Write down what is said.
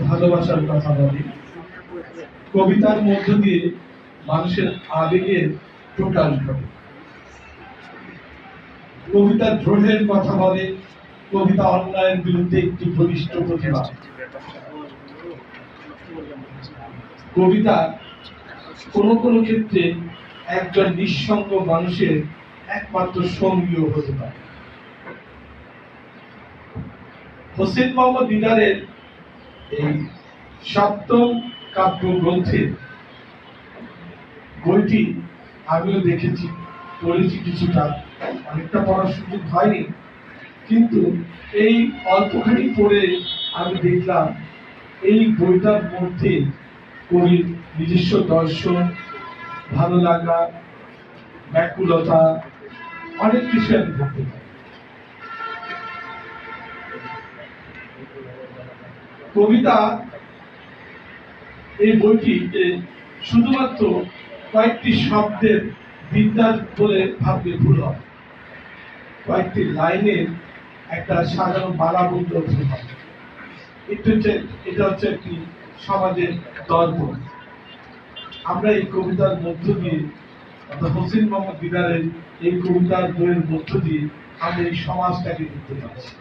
ভালোবাসার কথা বলে কবিতার মধ্য দিয়ে মানুষের আবেগের প্রকাশ ঘটে। কবিতা দ্রোহের কথা বলে, কবিতা অন্যায়ের বিরুদ্ধে একটি বলিষ্ঠ প্রতিবাদ কবিতা কোন কোন ক্ষেত্রে একজন নিঃসঙ্গ মানুষের একমাত্র সঙ্গীও হতে পারে। হোসেন মোহাম্মদ দিদারের এই সপ্তম কাব্য গ্রন্থের বইটি আমিও দেখেছি, পড়েছি কিছুটা। অনেকটা পড়ার সুযোগ হয়নি, কিন্তু এই অল্পখানি পড়ে আমি দেখলাম এই বইটার মধ্যে কবির নিজস্ব দর্শন, ভালো লাগা, ব্যাকুলতা, অনেক কিছু আমি দেখতে পাই। কবিতা এই বইটিতে শুধুমাত্র কয়েকটি শব্দের বিদ্যার বলে ভাবলে ভুল হবে কয়েকটি লাইনের একটা সাধারণ মালাবদ্ধ হতে হবে এটা হচ্ছে এটা হচ্ছে একটি সমাজের দর্পণ। আমরা এই কবিতার মধ্য দিয়ে, অর্থাৎ হোসেন মোহাম্মদ দিদারের এই কবিতার বইয়ের মধ্য দিয়ে আমরা এই সমাজটাকে দেখতে পাচ্ছি।